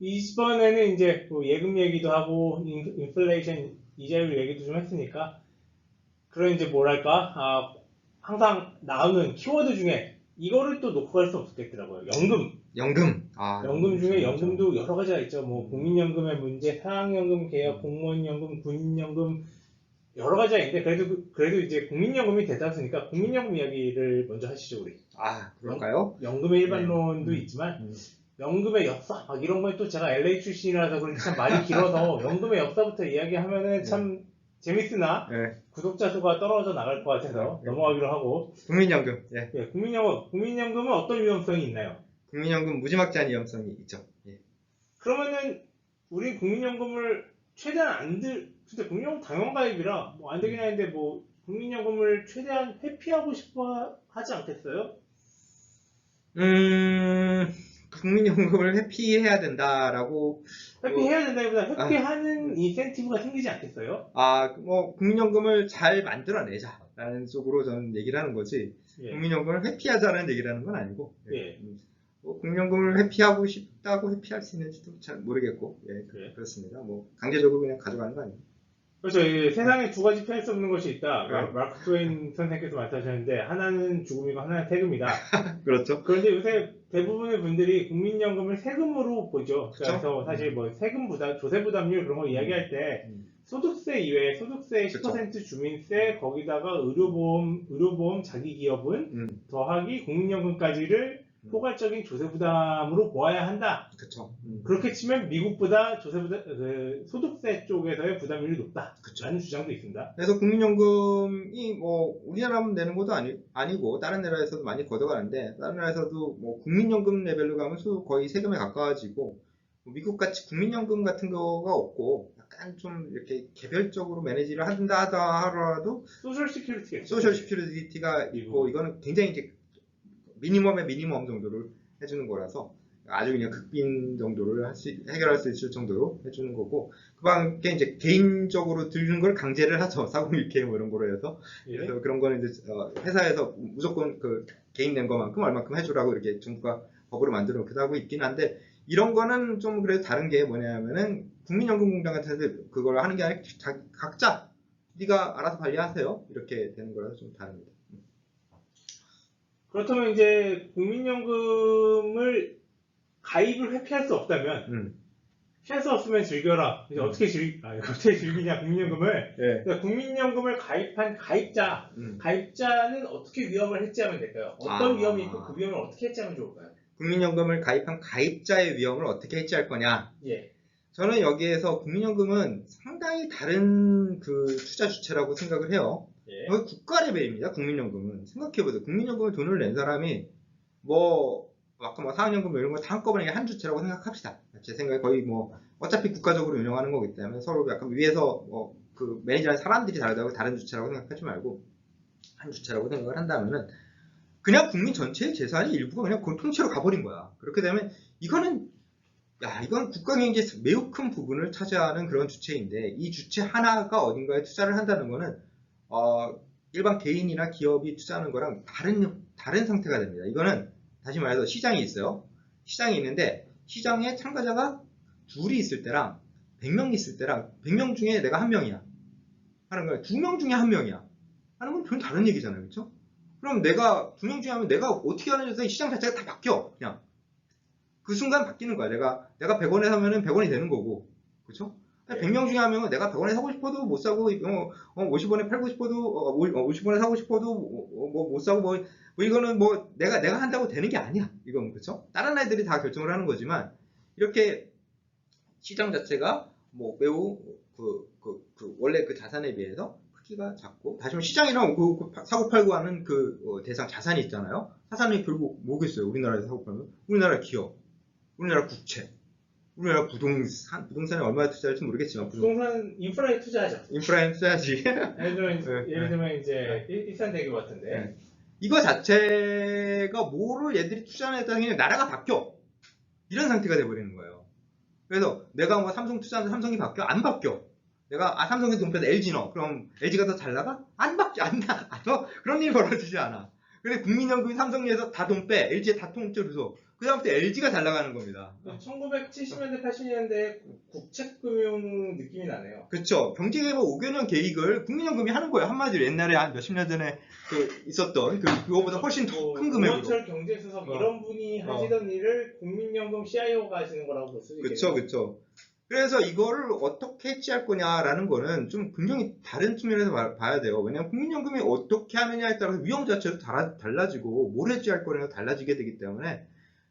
이번에는 이제 뭐 예금 얘기도 하고 인- 인플레이션 이자율 얘기도 좀 했으니까 그런 이제 뭐랄까 아, 항상 나오는 키워드 중에 이거를 또 놓고 갈 수 없겠더라고요. 연금. 연금. 아, 연금 중에 그렇죠. 연금도 여러 가지가 있죠. 뭐 국민연금의 문제, 사학연금 개혁, 공무원연금, 군인연금 여러 가지가 있는데 그래도 그- 그래도 이제 국민연금이 대다수니까 국민연금 이야기를 먼저 하시죠 우리. 아, 그럴까요? 연 금의 일반론도 네. 있지만 음. 연금의 역사 막 이런 거에 또 제가 LA 출신이라서 그런지 참 말이 길어서 연금의 역사부터 이야기하면은 참 재밌으나 네. 구독자 수가 떨어져 나갈 것 같아서 네. 넘어가기로 하고 국민연금. 예. 예, 국민연금 국민연금은 어떤 위험성이 있나요? 국민연금 무지막지한 위험성이 있죠. 예. 그러면은 우리 국민연금을 최대한 안 들, 근데 국민연금 당연가입이라 뭐 안 되긴 하는데 뭐 국민연금을 최대한 회피하고 싶어 하지 않겠어요? 음, 국민연금을 회피해야 된다라고 회피해야 된다기보다 아. 회피하는 인센티브가 생기지 않겠어요? 아, 뭐 국민연금을 잘 만들어내자라는 쪽으로 저는 얘기를 하는 거지. 예. 국민연금을 회피하자는 얘기를 하는 건 아니고. 예. 음, 뭐 국민연금을 회피하고 싶다고 회피할 수 있는지도 잘 모르겠고. 예, 그래요? 그렇습니다. 뭐 강제적으로 그냥 가져가는 거 아니에요. 그렇죠. 이 세상에 두 가지 피할 수 없는 것이 있다. 마- 네. 마크 트웨인 선생님께서 말씀하셨는데 하나는 죽음이고 하나는 세금이다. 그렇죠. 그런데 요새 대부분의 분들이 국민연금을 세금으로 보죠. 그쵸? 그래서 사실 뭐 세금 부담, 조세 부담률 그런 거 이야기할 때 음. 소득세 이외에 소득세 그쵸. 10% 주민세 거기다가 의료보험, 의료보험 자기기업은 음, 더하기 국민연금까지를 음. 포괄적인 조세 부담으로 보아야 한다. 그렇죠. 음. 그렇게 치면 미국보다 조세 부담, 그 소득세 쪽에서의 부담률이 높다. 그쵸. 라는 주장도 있습니다. 그래서 국민연금이 뭐 우리나라만 내는 것도 아니, 아니고 다른 나라에서도 많이 걷어가는데 다른 나라에서도 뭐 국민연금 레벨로 가면 수 거의 세금에 가까워지고 뭐 미국같이 국민연금 같은 거가 없고 약간 좀 이렇게 개별적으로 매니지를 한다 하더라도 소셜 시큐리티가 있죠. 소셜 시큐리티가 있고 이거는 굉장히 이제 미니멈의 미니멈 정도를 해주는 거라서 아주 그냥 극빈 정도를 할 수, 해결할 수 있을 정도로 해주는 거고 그밖에 이제 개인적으로 들는 걸 강제를 하죠 사고일케 뭐 이런 거로 해서 예. 그래서 그런 거는 이제 어, 회사에서 무조건 그 개인 낸 것만큼 얼마큼 해주라고 이렇게 정부가 법으로 만들어 놓기도 하고 있긴 한데 이런 거는 좀 그래도 다른 게 뭐냐면은 국민연금공단 같은 데서 그걸 하는 게 아니라 자- 각자 네가 알아서 관리하세요 이렇게 되는 거라서 좀 다릅니다. 그렇다면 이제 국민연금을 가입을 회피할 수 없다면 음. 피할 수 없으면 즐겨라. 이제 음. 어떻게 즐 아, 어떻게 즐기냐 국민연금을 예. 그러니까 국민연금을 가입한 가입자 음. 가입자는 어떻게 위험을 해지하면 될까요? 어떤 아. 위험이 있고 그 위험을 어떻게 해지하면 좋을까요? 국민연금을 가입한 가입자의 위험을 어떻게 해지할 거냐? 예. 저는 여기에서 국민연금은 상당히 다른 그 투자 주체라고 생각을 해요. 예. 거의 국가 레벨입니다. 국민연금은 생각해보세요. 국민연금에 돈을 낸 사람이 뭐 아까 뭐 사학연금 이런 거 다 한꺼번에 한 주체라고 생각합시다. 제 생각에 거의 뭐 어차피 국가적으로 운영하는 거기 때문에 서로 약간 위에서 뭐 그 매니저는 사람들이 다르다고 다른 주체라고 생각하지 말고 한 주체라고 생각을 한다면은 그냥 국민 전체의 재산이 일부가 그냥 그 통째로 가버린 거야. 그렇게 되면 이거는 야 이건 국가 경제에 매우 큰 부분을 차지하는 그런 주체인데 이 주체 하나가 어딘가에 투자를 한다는 거는 어, 일반 개인이나 기업이 투자하는 거랑 다른 다른 상태가 됩니다. 이거는 다시 말해서 시장이 있어요. 시장이 있는데 시장에 참가자가 둘이 있을 때랑 100명 있을 때랑 100명 중에 내가 한 명이야. 하는 거야. 두 명 중에 한 명이야. 하는 건전 다른 얘기잖아요. 그렇죠? 그럼 내가 두 명 중에 하면 내가 어떻게 하느냐에 시장 자체가 다 바뀌어. 그냥 그 순간 바뀌는 거야. 내가 내가 100원에 사면은 100원이 되는 거고. 그렇죠? 100명 중에 한 명은 내가 100원에 사고 싶어도 못 사고 어, 어, 50원에 팔고 싶어도 어, 50원에 사고 싶어도 뭐못 사고 뭐, 뭐 이거는 뭐 내가 내가 한다고 되는 게 아니야. 이건 그렇죠? 다른 애들이 다 결정을 하는 거지만 이렇게 시장 자체가 뭐 매우 그, 그, 그 원래 그 자산에 비해서 크기가 작고 다시 말해 시장이랑 그, 그 사고 팔고 하는 그 어, 대상 자산이 있잖아요. 자산이 결국 뭐겠어요? 우리나라에서 사고 팔면 우리나라 기업, 우리나라 국채, 우리나라 부동산 부동산에 얼마나 투자할지 모르겠지만 부동- 부동산 인프라에 투자하죠. 인프라에 써야지. 예를 들면, 네, 예를 네. 들면 이제 일- 일산대교 같은데 네. 이거 자체가 뭐를 얘들이 투자하느냐에 따라 그냥 나라가 바뀌어. 이런 상태가 돼버리는 거예요. 그래서 내가 뭐 삼성 투자하는데 삼성이 바뀌어? 안 바뀌어. 내가 아 삼성에서 돈 빼서 LG 넣어. 그럼 LG가 더 잘 나가? 안 바뀌어. 안 나. 아, 너 그런 일이 벌어지지 않아. 근데 국민연금이 삼성에서 다 돈 빼, LG에 다 통째로 줘. 그 다음부터 LG가 잘 나가는 겁니다. 1970년대, 80년대 국책금융 느낌이 나네요. 그렇죠. 경제개발 5개년 계획을 국민연금이 하는 거예요. 한마디로 옛날에 한 몇십 년 전에 그 있었던 그 그거보다 훨씬 더 큰 금액으로. 우원철 경제수석 어. 이런 분이 어. 하시던 일을 국민연금 CIO가 하시는 거라고 볼 수 있겠죠. 그렇죠, 그렇죠. 그래서 이거를 어떻게 해지할 거냐라는 거는 좀 분명히 다른 측면에서 말- 봐야 돼요. 왜냐하면 국민연금이 어떻게 하느냐에 따라서 위험 자체도 달라, 달라지고 뭘 해지할 거냐가 달라지게 되기 때문에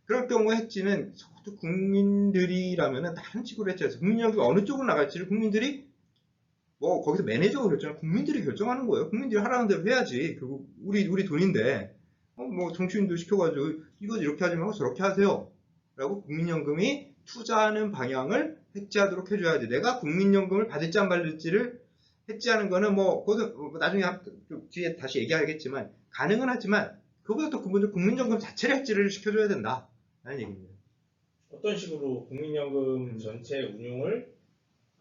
그럴 경우에 해지는 적어도 국민들이라면은 다른 식으로 해지해서 국민연금이 어느 쪽으로 나갈지를 국민들이 뭐 거기서 매니저가 결정을 국민들이 결정하는 거예요. 국민들이 하라는 대로 해야지. 결국 우리 우리 돈인데 어, 뭐 정치인도 시켜가지고 이거 이렇게 하지 말고 저렇게 하세요. 라고 국민연금이 투자하는 방향을 해지하도록 해줘야지. 내가 국민연금을 받을지 안 받을지를 해지하는 거는 뭐, 그것은 뭐 나중에 뒤에 다시 얘기하겠지만, 가능은 하지만, 그보다 더 근본적으로 국민연금 자체를 해지를 시켜줘야 된다. 라는 얘기입니다. 어떤 식으로 국민연금 음. 전체 운용을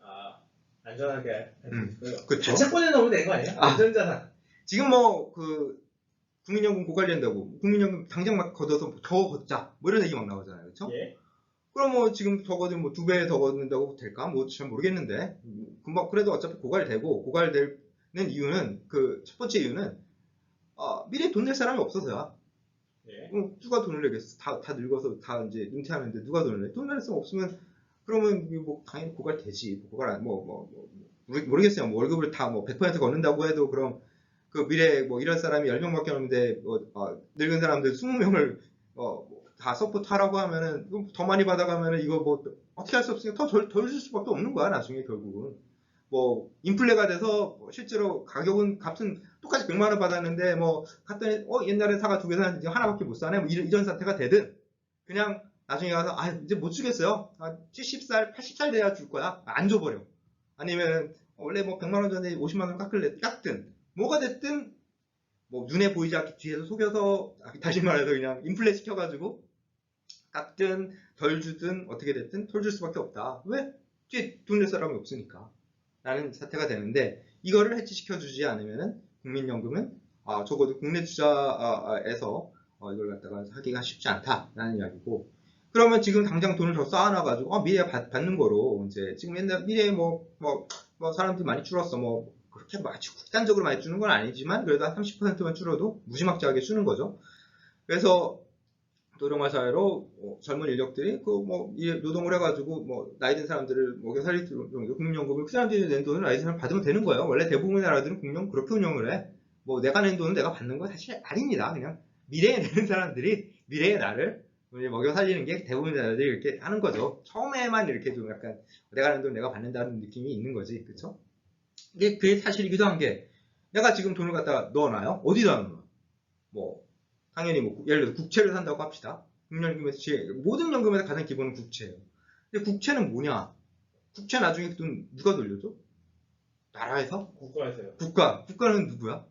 아, 안전하게 할수 음. 있을까요? 그쵸. 자체권에 넣으면 되는 거 아니에요? 아. 안전자산. 지금 뭐, 그, 국민연금 고갈된다고, 국민연금 당장 막 걷어서 더 걷자. 뭐 이런 얘기 막 나오잖아요. 그쵸? 예. 그럼 뭐 지금 적어도 뭐 두 배 더 걷는다고 될까? 뭐 잘 모르겠는데 금방 그래도 어차피 고갈되고 고갈되는 이유는 그 첫 번째 이유는 아, 미래에 돈낼 사람이 없어서야. 예. 그럼 누가 돈을 내겠어? 다, 다 늙어서 다 이제 은퇴하는데 누가 돈을 내? 돈낼 사람 없으면 그러면 뭐 당연히 고갈되지. 고갈 안, 뭐, 뭐, 뭐, 모르- 모르겠어요. 뭐 월급을 다 뭐 100% 걷는다고 해도 그럼 그 미래에 뭐 이런 사람이 10명밖에 없는데 뭐, 어, 늙은 사람들 20명을 어, 뭐 다 서포트 하라고 하면은 더 많이 받아가면은 이거 뭐 어떻게 할 수 없으니까 더덜 줄 수밖에 없는 거야 나중에 결국은. 뭐 인플레가 돼서 뭐 실제로 가격은 값은 똑같이 100만 원 받았는데 뭐 갔더니 어 옛날에 사가 두개 샀는데 하나밖에 못 사네? 뭐 이런, 이런 사태가 되든 그냥 나중에 가서 아 이제 못 주겠어요? 아, 70살 80살 돼야 줄 거야. 안 줘버려. 아니면 원래 뭐 100만 원 전에 50만 원 깎을래 깎든. 뭐가 됐든 뭐 눈에 보이지 않게 뒤에서 속여서 아, 다시 말해서 그냥 인플레 시켜가지고 깎든 덜 주든 어떻게 됐든 덜 줄 수밖에 없다. 왜? 뒤에 돈 낼 사람이 없으니까. 라는 사태가 되는데 이거를 해지시켜 주지 않으면은 국민연금은 아, 적어도 국내 투자에서 어, 이걸 갖다가 하기가 쉽지 않다라는 이야기고 그러면 지금 당장 돈을 더 쌓아놔가지고 어, 미래에 받, 는 거로 이제 지금 옛날 미래에 뭐, 뭐, 뭐 사람들이 많이 줄었어 뭐 그렇게 아주 극단적으로 많이 주는 건 아니지만 그래도 한 30%만 줄어도 무지막지하게 주는 거죠. 그래서 노령화 사회로 어, 젊은 인력들이 그뭐 노동을 해가지고 뭐 나이 든 사람들을 먹여 살릴 국민연금을 그 사람들이 낸 돈을 나이 든 사람 받으면 되는 거예요. 원래 대부분의 나라들은 국민연금 그렇게 운영을 해. 뭐 내가 낸 돈은 내가 받는 거 사실 아닙니다. 그냥 미래에 내는 사람들이 미래의 나를 먹여 살리는 게 대부분의 나라들이 이렇게 하는 거죠. 처음에만 이렇게 좀 약간 내가 낸 돈 내가 받는다는 느낌이 있는 거지, 그렇죠? 이게 그게 사실이기도 한 게 내가 지금 돈을 갖다가 넣어놔요. 어디다 넣어? 뭐 당연히 뭐 예를 들어 국채를 산다고 합시다. 국민연금에서 제일 모든 연금에서 가장 기본은 국채예요. 근데 국채는 뭐냐? 국채 나중에 그돈 누가 돌려줘? 나라에서? 국가에서요. 국가. 국가는 누구야?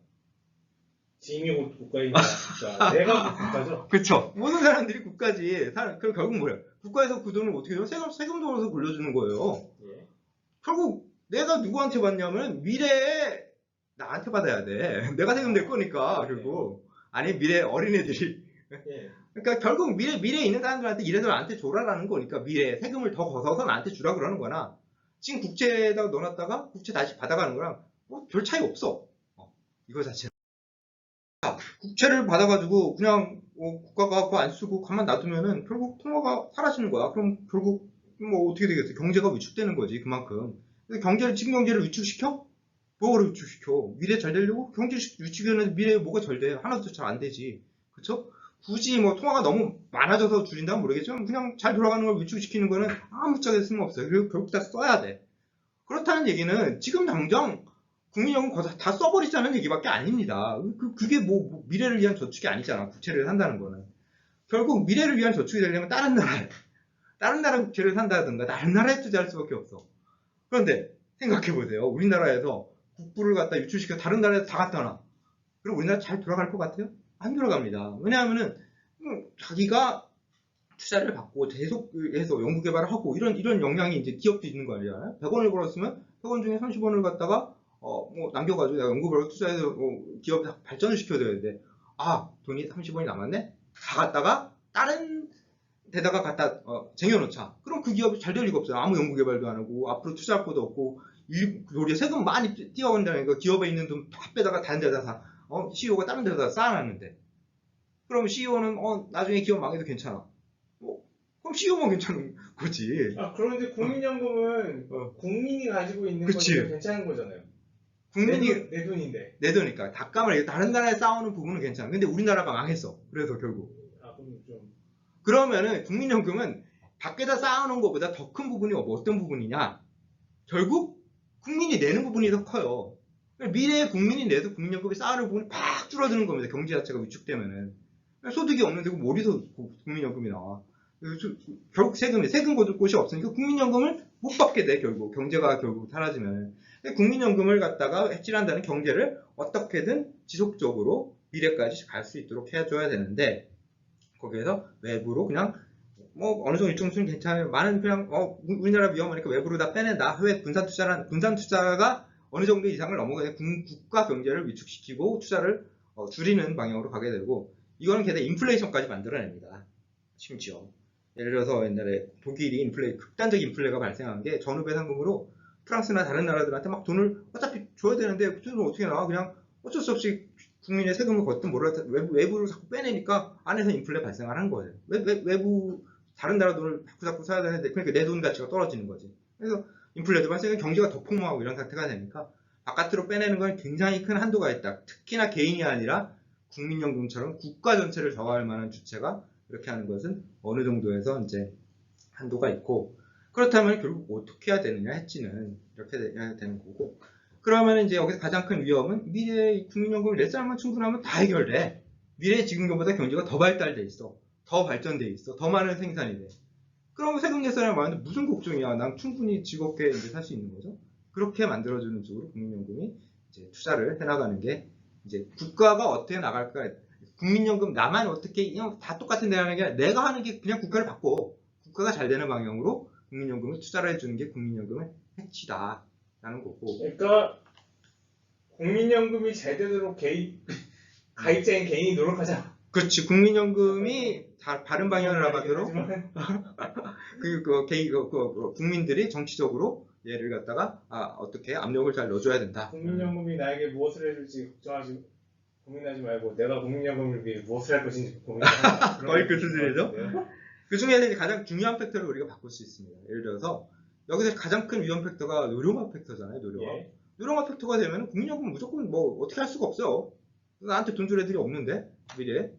지임이 곧 국가입니다. 국가. 내가 곧 국가죠. 그쵸. 모든 사람들이 국가지. 사람, 그럼 결국 뭐야? 국가에서 그 돈을 어떻게 해요? 세금, 세금 돈으로 돌려주는 거예요. 예. 결국 내가 누구한테 받냐면 미래에 나한테 받아야 돼. 내가 세금 낼 거니까 결국 아니 미래 어린애들이 예. 그러니까 결국 미래 미래에 있는 사람들한테 이래서 나한테 줘라라는 거니까 미래 세금을 더 걷어서 나한테 주라 그러는 거나 지금 국채에다가 넣어놨다가 국채 다시 받아가는 거랑 뭐 별 차이 없어. 어, 이거 자체. 국채를 받아가지고 그냥 어, 국가가 그거 안 쓰고 가만 놔두면은 결국 통화가 사라지는 거야. 그럼 결국 뭐 어떻게 되겠어? 경제가 위축되는 거지 그만큼. 경제를 지금 경제를 위축시켜? 뭐를 위축시켜? 미래 잘 되려고 경제 위축이면 미래에 뭐가 잘 돼? 하나도 잘 안 되지. 그쵸? 굳이 뭐 통화가 너무 많아져서 줄인다면 모르겠지만 그냥 잘 돌아가는 걸 위축시키는 거는 아무짝에 쓸모없어요. 그리고 결국 다 써야 돼. 그렇다는 얘기는 지금 당장 국민연금 거다 다 써버리자는 얘기밖에 아닙니다. 그, 그게 뭐, 뭐 미래를 위한 저축이 아니잖아. 국채를 산다는 거는. 결국 미래를 위한 저축이 되려면 다른 나라에, 다른 나라 국채를 산다든가 다른 나라에 투자할 수밖에 없어. 그런데 생각해보세요. 우리나라에서 국부를 갖다 유출시켜 다른 나라에 다 갖다 놔. 그럼 우리나라 잘 돌아갈 것 같아요? 안 돌아갑니다. 왜냐하면은 음, 자기가 투자를 받고 계속해서 연구개발을 하고 이런 이런 역량이 이제 기업도 있는 거 아니잖아요. 100원을 벌었으면 100원 중에 30원을 갖다가 어, 뭐 남겨가지고 내가 연구개발 투자해서 어, 기업 발전을 시켜줘야 돼. 아 돈이 30원이 남았네 다 갖다가 다른 데다가 갖다 어, 쟁여놓자 그럼 그 기업이 잘 될 리가 없어요 아무 연구개발도 안 하고 앞으로 투자할 것도 없고 일, 우리 세금 많이 띄어온다니까 기업에 있는 돈 다 빼다가 다른 데다 사 어, CEO가 다른 데다 쌓아놨는데 그럼 CEO는 어, 나중에 기업 망해도 괜찮아 뭐, 그럼 CEO만 괜찮은 거지 아 그런데 국민연금은 어. 국민이 가지고 있는. 거니까 괜찮은 거잖아요. 국민이 내, 돈, 내 돈인데. 내도니까 닭감을 다른 나라에 쌓아오는 부분은 괜찮아 근데 우리나라가 망했어 그래서 결국 아 그럼 좀 그러면은 국민연금은 밖에다 쌓아놓은 것보다 더 큰 부분이 뭐 어떤 부분이냐? 결국 국민이 내는 부분이 더 커요. 그러니까 미래에 국민이 내서 국민연금이 쌓아놓은 부분이 팍 줄어드는 겁니다. 경제 자체가 위축되면은. 소득이 없는데 어디서 국민연금이 나와? 결국 세금이 세금 거둘 곳이 없으니까 국민연금을 못 받게 돼 결국 경제가 결국 사라지면 국민연금을 갖다가 해칠한다는 경제를 어떻게든 지속적으로 미래까지 갈 수 있도록 해줘야 되는데 거기에서 외부로 그냥 뭐 어느 정도 일정 수는 괜찮아요. 많은 그냥 어 우리나라 위험하니까 외부로 다 빼낸다. 해외 분산 투자란 분산 투자가 어느 정도 이상을 넘어가야 국- 국가 경제를 위축시키고 투자를 어, 줄이는 방향으로 가게 되고 이거는 게다가 인플레이션까지 만들어냅니다. 심지어 예를 들어서 옛날에 독일이 인플레 극단적 인플레가 발생한 게 전후배 상금으로 프랑스나 다른 나라들한테 막 돈을 어차피 줘야 되는데 그 돈을 어떻게 나와 그냥 어쩔 수 없이 국민의 세금을 걷든 뭐라 외부, 외부를 자꾸 빼내니까 안에서 인플레 발생을 한 거예요. 외, 외, 외부 다른 나라 돈을 자꾸 자꾸 사야 되는데 그러니까 내 돈 가치가 떨어지는 거지. 그래서 인플레도 발생해 경제가 더 폭망하고 이런 상태가 되니까 바깥으로 빼내는 건 굉장히 큰 한도가 있다. 특히나 개인이 아니라 국민연금처럼 국가 전체를 저하할 만한 주체가 이렇게 하는 것은 어느 정도에서 이제 한도가 있고 그렇다면 결국 어떻게 해야 되느냐 했지는 이렇게 돼야 되는 거고 그러면 이제 여기서 가장 큰 위험은 미래의 국민연금을 내 사람만 충분하면 다 해결돼. 미래 지금보다 경제가 더 발달돼 있어. 더 발전돼 있어. 더 많은 생산이 돼. 그럼 세금 낼 사람이 많은데 무슨 걱정이야. 난 충분히 즐겁게 이제 살 수 있는 거죠. 그렇게 만들어주는 쪽으로 국민연금이 이제 투자를 해나가는 게 이제 국가가 어떻게 나갈까. 국민연금 나만 어떻게 그냥 다 똑같은 데 하는 게 아니라 내가 하는 게 그냥 국가를 바꿔. 국가가 잘 되는 방향으로 국민연금을 투자를 해주는 게 국민연금의 핵치다. 라는 거고. 그러니까 국민연금이 제대로 개인 가입자인 개인이 노력하자. 그렇지. 국민연금이 다 바른 방향을 나가도록 하지만 그, 그, 개인, 그, 그, 그 국민들이 정치적으로 얘를 갖다가 아, 어떻게 압력을 잘 넣어줘야 된다. 국민연금이 나에게 무엇을 해줄지 걱정하지 고민하지 말고 내가 국민연금을 위해 무엇을 할 것인지 고민하자. 거의 그 수준이죠? 그 이제 가장 중요한 팩터를 우리가 바꿀 수 있습니다. 예를 들어서 여기서 가장 큰 위험 팩터가 노령화 팩터잖아요. 노령화. 예. 노령화 팩터가 되면 국민연금은 무조건 뭐 어떻게 할 수가 없어요. 나한테 돈 줄 애들이 없는데 미래에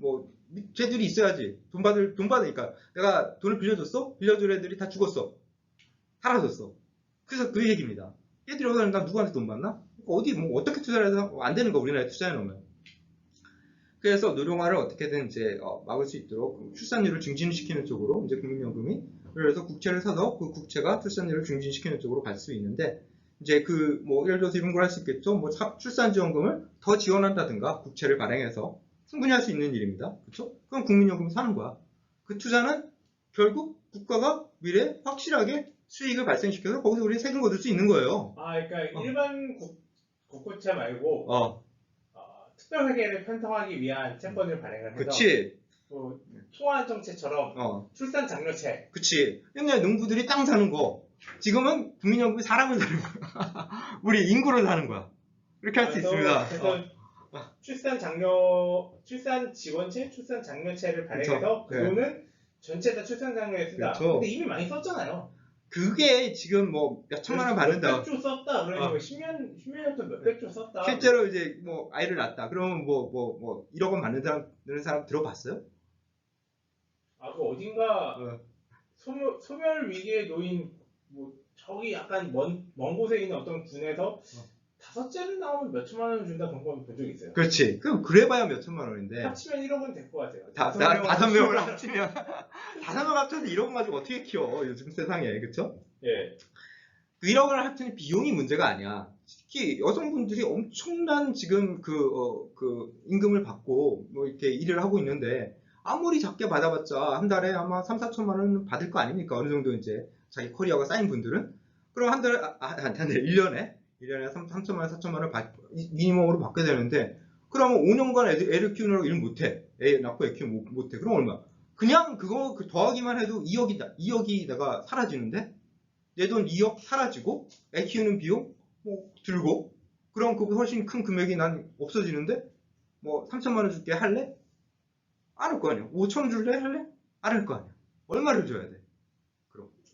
뭐 쟤들이 있어야지. 돈 받을 돈 받으니까. 내가 돈을 빌려줬어? 빌려줄 애들이 다 죽었어. 사라졌어. 그래서 그 얘기입니다. 얘들이 나 누구한테 돈 받나? 어디 뭐 어떻게 투자를 해서 안 되는 거 우리나라에 투자해 놓으면. 그래서 노령화를 어떻게든 이제 어, 막을 수 있도록 출산율을 증진시키는 쪽으로 이제 국민연금이 그래서 국채를 사서 그 국채가 출산율을 증진시키는 쪽으로 갈 수 있는데 이제 그 뭐 예를 들어서 이런 걸 할 수 있겠죠. 뭐 사- 출산지원금을 더 지원한다든가 국채를 발행해서 충분히 할 수 있는 일입니다. 그렇죠? 그럼 국민연금 사는 거야. 그 투자는 결국 국가가 미래에 확실하게 수익을 발생시켜서 거기서 우리 세금 거둘 수 있는 거예요. 아, 그러니까 어. 일반 국, 국고채 말고 어, 어, 특별회계를 편성하기 위한 채권을 발행을 해서 그치. 또 통화 정체처럼 어, 출산 장려채 그치. 옛날에 농부들이 땅 사는 거. 지금은 국민연금이 사람을 사는 거야. 우리 인구를 사는 거야. 이렇게 할수 그래서- 있습니다. 그래서 어. 출산 장려 출산 지원채, 출산 장려채를 발행해서 그 그쵸. 네. 돈은 전체 다 출산 장려에 쓴다. 그쵸. 근데 이미 많이 썼잖아요. 그게 지금 뭐 몇 천만 원 받는다. 몇백 조 썼다. 그러니 어. 뭐 10년 10년 전부터 몇백 조 썼다. 실제로 이제 뭐 아이를 낳았다. 그러면 뭐 뭐 뭐 1억 원 받는 사람 되는 사람 들어봤어요? 아, 그 어딘가 어. 소멸, 소멸 위기에 놓인 뭐 저기 약간 먼, 먼 곳에 있는 어떤 군에서 다섯째를 나오면 몇 천만 원 준다 그런 건 본 적 있어요. 그렇지. 그럼 그래봐야 몇 천만 원인데. 합치면 1억은 될 것 같아요. 다, 다섯 다, 다섯 명을 합치면- 합치면 다섯 명 합쳐서 1억 가지고 어떻게 키워 요즘 세상에 그쵸? 예. 그 1억을 합치는 비용이 문제가 아니야. 특히 여성분들이 엄청난 지금 그, 어, 그 임금을 받고 뭐 이렇게 일을 하고 있는데 아무리 작게 받아봤자 한 달에 아마 3, 4천만 원 받을 거 아닙니까? 어느 정도 이제 자기 커리어가 쌓인 분들은. 그럼 한 달에, 아, 아, 한 달에 1년에 1년에 3, 3천만 원, 4천만 원 받, 미니멈으로 받게 되는데 그러면 5년간 애들, 애를 키우느라고 일 못해. 애 낳고 애 키우면 못- 못해. 그럼 얼마? 그냥 그거 그 더하기만 해도 2억이다. 2억이 내가 사라지는데 내 돈 2억 사라지고 애 키우는 비용 뭐 들고 그럼 그 훨씬 큰 금액이 난 없어지는데 뭐 3천만 원 줄게 할래? 안 할 거 아니야. 5천 원 줄래 할래? 안 할 거 아니야. 얼마를 줘야 돼?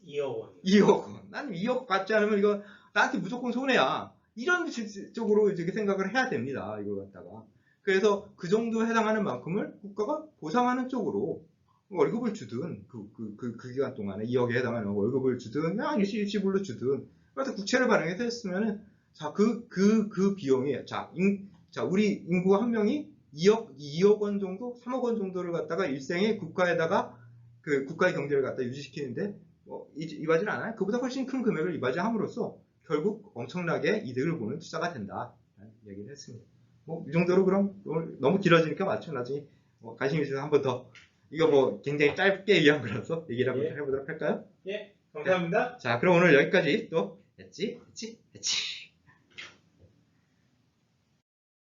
2억 원. 2억 원. 난 2억 받지 않으면 이거 나한테 무조건 손해야. 이런 시- 쪽으로 이제 생각을 해야 됩니다. 이걸 갖다가. 그래서 그 정도 해당하는 만큼을 국가가 보상하는 쪽으로 월급을 주든 그, 그, 그, 그 기간 동안에 2억에 해당하는 월급을 주든 아니 일시불로 주든 그래서 국채를 발행해서 했으면은 자그그 그 비용이 자, 인, 자 우리 인구 한 명이 2억 2억 원 정도 3억 원 정도를 갖다가 일생에 국가에다가 그 국가의 경제를 갖다 유지시키는데 뭐 이- 이바지는 않아요. 그보다 훨씬 큰 금액을 이바지함으로써 결국 엄청나게 이득을 보는 투자가 된다. 라는 얘기를 했습니다. 뭐 이 정도로 그럼 오늘 너무 길어지니까 맞죠. 나중에 뭐 관심 있으면 한 번 더 이거 뭐 굉장히 짧게 위한 거라서 얘기를 한번 예. 해보도록 할까요? 예, 감사합니다. 자, 그럼 오늘 여기까지 또 했지, 했지, 했지.